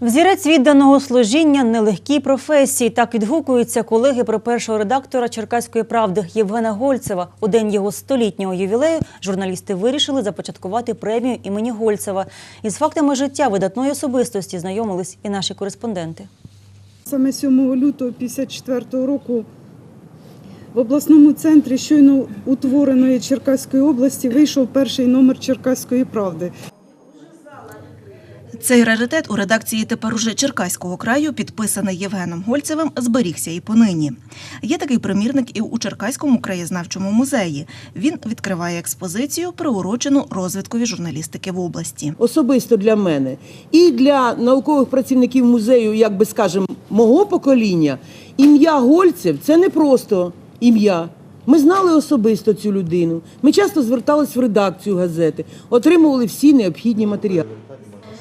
Взірець відданого служіння нелегкій професії. Так відгукуються колеги про першого редактора Черкаської правди Євгена Гольцева. У день його столітнього ювілею журналісти вирішили започаткувати премію імені Гольцева. Із фактами життя видатної особистості знайомились і наші кореспонденти. Саме 7 лютого 54 року в обласному центрі щойно утвореної Черкаської області вийшов перший номер Черкаської правди. Цей раритет у редакції тепер уже Черкаського краю, підписаний Євгеном Гольцевим, зберігся і понині. Є такий примірник і у Черкаському краєзнавчому музеї. Він відкриває експозицію, приурочену розвиткові журналістики в області. особисто для мене і для наукових працівників музею, як би скажемо, мого покоління, ім'я Гольцев це не просто ім'я. Ми знали особисто цю людину. Ми часто звертались в редакцію газети, отримували всі необхідні матеріали.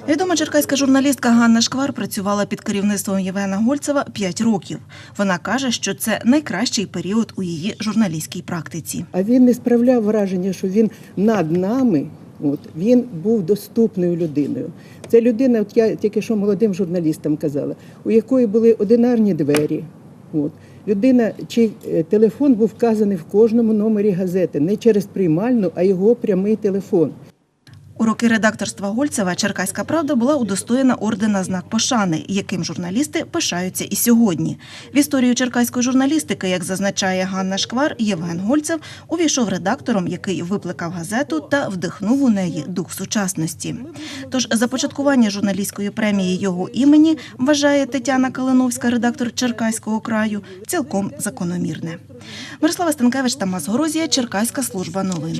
Відома черкаська журналістка Ганна Шквар працювала під керівництвом Євгена Гольцева 5 років. Вона каже, що це найкращий період у її журналістській практиці. А він не справляв враження, що він над нами. От він був доступною людиною. Це людина, от я тільки що молодим журналістам казала, у якої були одинарні двері. От людина, чий е, телефон був вказаний в кожному номері газети, не через приймальну, а його прямий телефон. У роки редакторства Гольцева Черкаська правда була удостоєна ордена знак пошани, яким журналісти пишаються і сьогодні. В історію черкаської журналістики, як зазначає Ганна Шквар, Євген Гольцев увійшов редактором, який викликав газету та вдихнув у неї дух сучасності. Тож започаткування журналістської премії його імені вважає Тетяна Калиновська, редактор Черкаського краю, цілком закономірне. Мирослава Станкевич, Тамас Горозія, Черкаська служба новин.